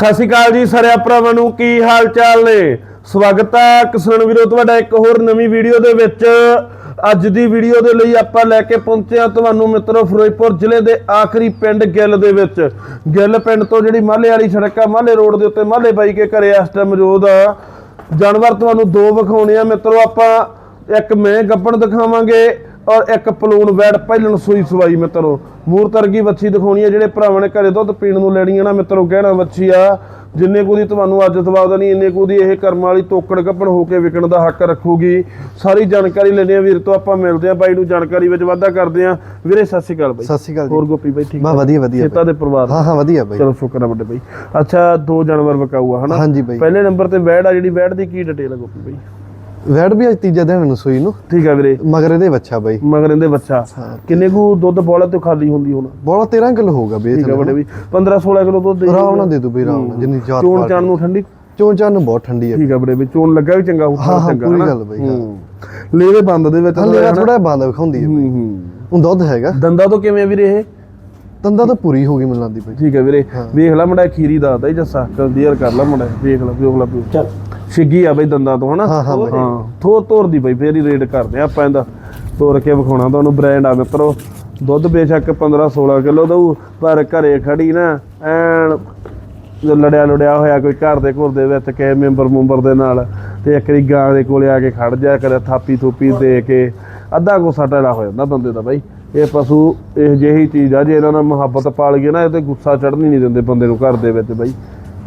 ਸਤਿ ਸ਼੍ਰੀ ਅਕਾਲ ਜੀ ਸਾਰਿਆਂ ਭਰਾਵਾਂ ਨੂੰ, ਕੀ ਹਾਲ ਚਾਲ ਨੇ? ਸਵਾਗਤ ਹੈ ਕਿਸਾਨ ਵੀਰੋ, ਤੁਹਾਡਾ ਇੱਕ ਹੋਰ ਨਵੀਂ ਵੀਡੀਓ ਦੇ ਵਿੱਚ। ਅੱਜ ਦੀ ਵੀਡੀਓ ਦੇ ਲਈ ਆਪਾਂ ਲੈ ਕੇ ਪਹੁੰਚੇ ਹਾਂ ਤੁਹਾਨੂੰ ਮਿੱਤਰੋ, ਫਿਰੋਜ਼ਪੁਰ ਜ਼ਿਲ੍ਹੇ ਦੇ ਆਖਰੀ ਪਿੰਡ ਗਿੱਲ ਦੇ ਵਿੱਚ। ਗਿੱਲ ਪਿੰਡ ਤੋਂ ਜਿਹੜੀ ਮਾਲੇ ਵਾਲੀ ਸੜਕ ਆ, ਮਾਲੇ ਰੋਡ ਦੇ ਉੱਤੇ ਮਾਲੇ ਬਾਈ ਕੇ ਘਰੇ ਇਸ ਟਾਈਮ ਮੌਜੂਦ ਆ। ਜਾਨਵਰ ਤੁਹਾਨੂੰ ਦੋ ਵਿਖਾਉਣੇ ਆ ਮਿੱਤਰੋ, ਆਪਾਂ ਇੱਕ ਮੈਂ ਗੱਪਣ ਦਿਖਾਵਾਂਗੇ। ਔਰ ਇੱਕ ਪਲੂਣ ਵੈੜ ਪਹਿਲਣ ਸੂਈ ਸਵਾਈ ਮਿੱਤਰੋ। ਮੂਰ ਤਰਗੀ ਵੱਛੀ ਦਿਖਾਉਣੀ ਆ ਜਿਹੜੇ ਭਰਾਵਾਂ ਨੇ ਘਰੇ ਦੁੱਧ ਪੀਣ ਨੂੰ ਲੈਣੀ ਆ ਨਾ ਮਿੱਤਰੋ ਕਹਿਣਾ ਵੱਛੀ ਆ। ਜਿੰਨੇ ਕੁ ਦੀ ਤੁਹਾਨੂੰ ਅੱਜ ਦਵਾਦਾ ਨਹੀਂ ਇੰਨੇ ਕੁ ਦੀ ਇਹ ਕਰਮ ਵਾਲੀ ਤੋਕੜ ਕੱਪਣ ਹੋ ਕੇ ਵਿਕਣ ਦਾ ਹੱਕ ਰੱਖੂਗੀ। ਸਾਰੀ ਜਾਣਕਾਰੀ ਲੈਣੀ ਆ ਵੀਰ ਤੋਂ ਆਪਾਂ ਮਿਲਦੇ ਆ ਬਾਈ ਨੂੰ ਜਾਣਕਾਰੀ ਵਿੱਚ ਵਾਧਾ ਕਰਦੇ ਆ। ਵੀਰੇ ਸਤਿ ਸ਼੍ਰੀ ਅਕਾਲ ਬਾਈ। ਸਤਿ ਸ਼੍ਰੀ ਅਕਾਲ ਹੋਰ ਗੋਪੀ ਬਾਈ ਠੀਕ ਬਾ ਵਧੀਆ ਵਧੀਆ ਖੇਤਾਂ ਦੇ ਪਰਿਵਾਰ ਹਾਂ ਹਾਂ ਵਧੀਆ ਬਾਈ। ਚਲੋ ਸ਼ੁਕਰ ਆ ਵੱਡੇ ਬਾਈ। ਅੱਛਾ ਦੋ ਜਾਨਵਰ ਵਿਕਾਊ ਆ ਹਨਾ? ਹਾਂਜੀ ਬਾਈ। ਪਹਿਲੇ ਨੰਬਰ ਤੇ ਵੈੜ ਆ ਜਿਹੜੀ ਵੈੜ ਦੀ ਕੀ ਡਿਟੇਲ ਆ ਗੋਪੀ ਬਾਈ? ਵੈੜ ਵੀ ਅੱਜ ਤੀਜਾ ਦਿਨ ਨੂੰ ਸੂਈ ਨੂੰ। ਠੀਕ ਆ ਵੀਰੇ। ਮਗਰ ਇਹਦੇ ਬੱਚਾ ਬਾਈ। ਮਗਰ ਇਹਦੇ ਬੱਚਾ। ਕਿੰਨੇ ਕੁ ਦੁੱਧ ਬੋਲਾ ਤੇ ਖਾਲੀ ਹੁੰਦੀ ਹੁਣ? ਬੋਲਾ 13 ਕਿਲੋ ਹੋਊਗਾ ਬਈ ਠੀਕ ਆ ਵੱਡੇ ਵੀ। 15 16 ਕਿਲੋ ਦੁੱਧ ਦੇ ਆਰਾਮ ਨਾਲ ਦੇ ਦੂ ਬਈ ਆਰਾਮ ਨਾਲ ਜਿੰਨੀ ਜਾਤ ਚੋਣ ਚਾਣ ਨੂੰ ਠੰਡੀ? ਚੋਂ ਚਾਂ ਨੂੰ ਬਹੁਤ ਠੰਡੀ ਹੈ ਠੀਕ ਆ ਵੱਡੇ ਵੀ ਚੋਣ ਲੱਗਾ ਵੀ ਚੰਗਾ ਹਾਂ, ਉੱਠਾ ਹਾਂ, ਚੰਗਾ ਪੂਰੀ? ਗੱਲ ਬਈ, ਹਾਂ। ਲੇਵੇ ਬੰਦ ਦੇ ਵਿੱਚ ਹਲੇ ਥੋੜਾ ਬੰਦ ਵਿਖਾਉਂਦੀ ਹੈ ਹੂੰ ਹੂੰ। ਹੁਣ ਦੁੱਧ ਹੈਗਾ। ਦੰਦਾਂ ਤੋਂ ਕਿਵੇਂ ਵੀਰੇ ਇਹ? ਤੰਦਾ ਤਾਂ ਪੂਰੀ ਹੋ ਗਈ ਮੈਨੂੰ ਲੱਗਦੀ ਬਈ। ਠੀਕ ਹੈ ਵੀਰੇ। ਵੇਖ ਲੈ ਮੁੰਡਾ ਖੀਰੀ ਦੱਸਦਾ ਹੀ ਜੱਸਾ। ਕਲੀਅਰ ਕਰ ਲੈ ਮੁੰਡਾ ਵੇਖ ਲੈ ਵੇਖ ਲੈ ਪਿਓ ਚੱਲ। ਛਿੱਗੀ ਆ ਬਈ ਦੰਦਾਂ ਤੋਂ ਹਨਾ? ਹਾਂ, ਹਾਂ ਬਾਈ। ਹਾਂ ਥੋਰ ਤੋਰ ਦੀ ਬਈ ਫੇਰ ਹੀ ਰੇਟ ਕਰਦੇ ਆ ਆਪਾਂ ਇਹਦਾ। ਤੋਰ ਕੇ ਵਿਖਾਉਣਾ ਤੁਹਾਨੂੰ ਬ੍ਰਾਂਡ ਆ ਮਿੱਤਰੋ। ਦੁੱਧ ਬੇਸ਼ੱਕ 15 16 ਕਿਲੋ ਦਊ ਪਰ ਘਰੇ ਖੜੀ ਨਾ ਐਨ ਜੋ ਲੜਿਆ ਲੜਿਆ ਹੋਇਆ ਕੋਈ ਘਰ ਦੇ ਘੁਰ ਦੇ ਵਿੱਚ ਕਿਸੇ ਮੈਂਬਰ ਮੁੰਬਰ ਦੇ ਨਾਲ ਤੇ ਇੱਕ ਵਾਰੀ ਗਾਂ ਦੇ ਕੋਲੇ ਆ ਕੇ ਖੜ ਜਾ ਕਰੇ ਥਾਪੀ ਥੂਪੀ ਦੇ ਕੇ ਅੱਧਾ ਗੁੱਸਾ ਟੜਾ ਹੋ ਜਾਂਦਾ ਬੰਦੇ ਦਾ ਬਾਈ। ਇਹ ਪਸ਼ੂ ਇਹ ਜਿਹੀ ਚੀਜ਼ ਆ ਜੇ ਇਹਨਾਂ ਨਾਲ ਮੁਹੱਬਤ ਪਾਲ ਗਏ ਨਾ ਇਹ ਤੇ ਗੁੱਸਾ ਚੜਨ ਹੀ ਨਹੀਂ ਦਿੰਦੇ ਬੰਦੇ ਨੂੰ ਘਰ ਦੇ ਵਿੱਚ ਬਾਈ।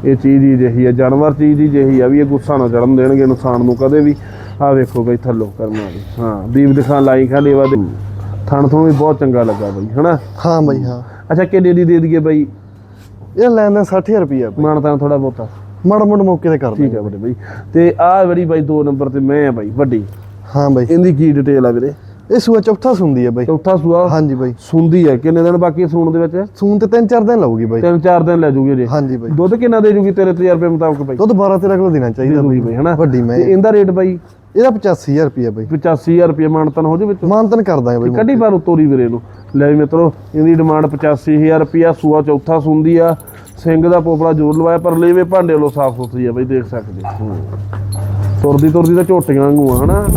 ਇਹ ਚੀਜ਼ ਹੀ ਜਿਹੀ ਆ ਜਾਨਵਰ ਚੀਜ਼ ਹੀ ਜਿਹੀ ਆ ਵੀ ਇਹ ਗੁੱਸਾ ਨਾ ਚੜਨ ਦੇਣਗੇ ਇਨਸਾਨ ਨੂੰ ਕਦੇ ਵੀ। ਆ ਵੇਖੋ ਬਈ ਥੱਲੋਂ ਕਰਨਾ ਵੀ ਹਾਂ ਦੀਪ ਦਿਖਾਣ ਲਾਈ ਖਾ ਲੇਵਾ ਦੇ ਥਣ ਤੋਂ ਵੀ ਬਹੁਤ ਚੰਗਾ ਲੱਗਾ ਬਈ ਹਨਾ? ਹਾਂ ਬਾਈ ਹਾਂ। ਅੱਛਾ ਕਿੰਨੇ ਦੀ ਦੇ ਦਈਏ ਬਈ? ਇਹ ਲੈਂਦਾ 60000 ਰੁਪਿਆ ਮਾਨਤਾਂ ਥੋੜਾ ਬਹੁਤਾ। ਮੜ ਮੜ ਮੌਕੇ ਤੇ ਕਰ ਠੀਕ ਹੈ ਬਈ। ਤੇ ਆਹ ਬੜੀ ਬਾਈ ਦੋ ਨੰਬਰ ਤੇ ਮੈਂ ਆ ਬਾਈ ਵੱਡੀ। ਹਾਂ ਬਾਈ। ਇਹਦੀ ਕੀ ਡਿਟੇਲ ਆ ਵੀਰੇ? ਇਹ ਸੂਆ ਚੌਥਾ ਸੁੰਦੀ ਹੈ ਬਾਈ। ਚੌਥਾ ਸੂਆ? ਹਾਂਜੀ ਬਾਈ। ਸੁੰਦੀ ਹੈ ਕਿੰਨੇ ਦਿਨ ਬਾਕੀ ਸੂਣ ਦੇ ਵਿੱਚ? ਸੂਨ ਤੇ ਤਿੰਨ ਚਾਰ ਦਿਨ ਲਾਊਗੀ ਬਾਈ। ਤਿੰਨ ਚਾਰ ਦਿਨ ਲੈ ਜੂਗੀ ਜੇ ਹਾਂਜੀ ਬਾਈ। ਦੁੱਧ ਕਿੰਨਾ ਦੇ ਜੂਗੀ ਤੇਰੇ ਤਜਰਬੇ ਮੁਤਾਬਕ ਬਾਈ? ਦੁੱਧ 12 13 ਕਿਲੋ ਦੇਣਾ ਚਾਹੀਦਾ ਬਈ। ਹਨਾ? ਵੱਡੀ ਮੈਂ। ਤੇ ਇਹਦਾ ਰੇਟ ਬਾਈ? ਇਹਦਾ 85000 ਰੁਪਿਆ ਬਾਈ। 85000 ਰੁਪਏ ਮਾਨਤਨ ਹੋ ਜੇ ਵਿੱਚ? ਮਾਨਤਨ ਕਰਦਾ ਬਾਈ ਕੱਢੀ ਪਰ ਉਤੋਰੀ ਵੀਰੇ ਨੂੰ। ਲੈ ਵੀ ਮਿੱਤਰੋ ਇਹਦੀ ਡਿਮਾਂਡ 85000 ਰੁਪਿਆ ਸੂਆ ਚੌਥਾ ਸੁੰਦੀ ਆ। ਸਿੰਘ ਦਾ ਪੋਪੜਾ ਜ਼ਰੂਰ ਲਵਾਇਆ ਪਰ ਲੇਵੇ ਭਾਂਡੇ ਵੱਲੋਂ ਸਾਫ਼ ਸੁਥਰੀ ਆ ਬਈ ਦੇਖ ਸਕਦੇ ਹੋ। ਤੁਰਦੀ ਤੁਰਦੀ ਤਾਂ ਝੋਟੀਆਂ ਵਾਂਗੂ ਆ ਹਨਾ?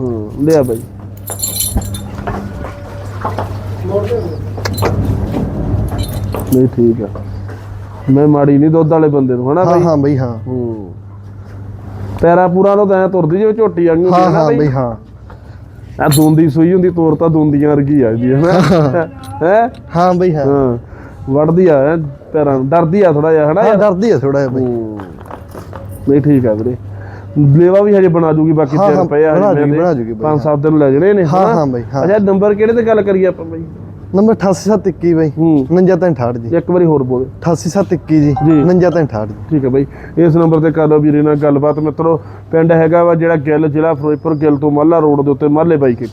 ਹਾਂ ਲਿਆ ਬਈ। ਨਹੀਂ ਠੀਕ ਆ। ਮੈਂ ਮਾੜੀ ਨਹੀਂ ਦੁੱਧ ਵਾਲੇ ਬੰਦੇ ਨੂੰ ਹਨਾ ਹਾਂ ਬਈ? ਹਾਂ ਬਾਈ ਹਾਂ। ਹੂੰ। ਪੈਰਾ ਪੂਰਾ ਤਾਂ ਐ ਤੁਰਦੀ ਜਿਵੇਂ ਝੋਟੀ ਵਾਂਗੂ ਹਾਂ ਹਾਂ ਬਈ? ਹਾਂ। ਆ ਦੂੰਦੀ ਸੂਈ ਹੁੰਦੀ ਤੋਰ ਤਾਂ ਦੂੰਦੀਆਂ ਵਰਗੀ ਆ ਜੀ ਹਨਾ? ਹੈ ਹਾਂ। ਬਈ ਹਾਂ। ਹਾਂ ਵੜਦੀ ਆ ਪੈਰਾਂ ਨੂੰ, ਡਰਦੀ ਆ ਥੋੜਾ ਜਿਹਾ ਹਨਾ? ਹਾਂ ਡਰਦੀ ਆ ਥੋੜਾ ਜਿਹਾ ਬਈ। ਹੂੰ। ਨਹੀਂ ਠੀਕ ਆ ਵੀਰੇ। ਲੇਵਾ ਵੀ ਹਜੇ ਬਣਾ ਜੂਗੀ ਬਾਕੀ ਹਾਂ, ਪਏ ਆ ਬਣਾ ਜੂਗੀ। ਬਣਾ ਜੂਗੀ ਬਈ, ਪੰਜ ਸੱਤ ਦਿਨ ਲੈ ਜਣੇ ਨੇ ਹਾਂ, ਹਨਾ? ਹਾਂ ਬਈ, ਹਾਂ। ਅੱਛਾ ਨੰਬਰ ਕਿਹੜੇ ਤੇ ਗੱਲ ਕਰੀਏ ਆਪਾਂ ਬਈ ਨੰਬਰ 88721 ਬਾਈ ਹੂੰ 4968 ਜੀ ਇੱਕ ਵਾਰੀ ਹੋਰ ਬੋਲ 88721 ਜੀ ਜੀ। 4968 ਜੀ ਠੀਕ ਹੈ ਬਈ ਇਸ ਨੰਬਰ ਤੇ ਕਰ ਲਓ ਵੀਰੇ ਨਾਲ ਗੱਲਬਾਤ ਮਿੱਤਰੋ ਪਿੰਡ ਹੈਗਾ ਵਾ ਜਿਹੜਾ ਗਿੱਲ ਜ਼ਿਲ੍ਹਾ ਫਿਰੋਜ਼ਪੁਰ ਗਿੱਲ ਤੋਂ ਮਾਲਾ ਰੋਡ ਦੇ ਉੱਤੇ ਮਾਲੇ ਬਾਈ ਕੇ